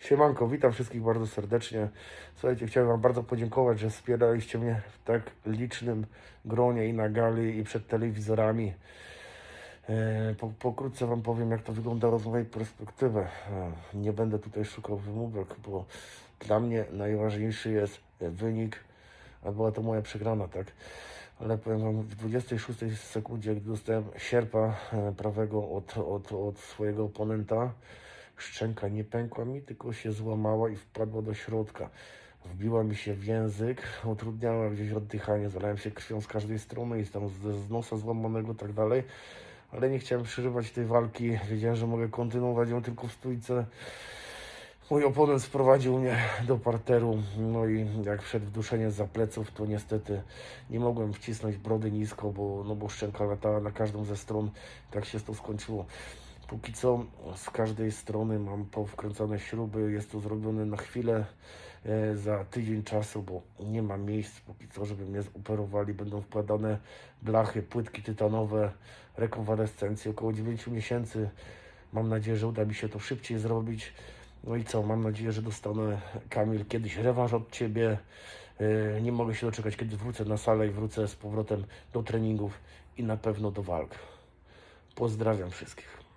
Siemanko, witam wszystkich bardzo serdecznie. Słuchajcie, chciałem Wam bardzo podziękować, że wspieraliście mnie w tak licznym gronie i na gali, i przed telewizorami. E, Po, pokrótce Wam powiem, jak to wyglądało z mojej perspektywy. E, Nie będę tutaj szukał wymówek, bo dla mnie najważniejszy jest wynik, a była to moja przegrana, tak? Ale powiem Wam, w 26 sekundzie, gdy dostałem sierpa e, prawego od, od, od swojego oponenta, szczęka nie pękła mi, tylko się złamała i wpadła do środka. Wbiła mi się w język, utrudniała gdzieś oddychanie, zalałem się krwią z każdej strony i tam z, z nosa złamanego tak dalej. Ale nie chciałem przerywać tej walki. Wiedziałem, że mogę kontynuować ją tylko w stójce. Mój oponent sprowadził mnie do parteru, no i jak wszedł w duszenie za pleców, to niestety nie mogłem wcisnąć brody nisko, bo, no bo szczęka latała na każdą ze stron. Tak się to skończyło. Póki co z każdej strony mam powkręcane śruby, jest to zrobione na chwilę, e, za tydzień czasu, bo nie ma miejsc póki co, żeby mnie zoperowali. Będą wkładane blachy, płytki tytanowe, rekonwalescencje, około 9 miesięcy. Mam nadzieję, że uda mi się to szybciej zrobić. No i co, mam nadzieję, że dostanę, Kamil, kiedyś rewanż od Ciebie. E, Nie mogę się doczekać, kiedy wrócę na salę i wrócę z powrotem do treningów i na pewno do walk. Pozdrawiam wszystkich.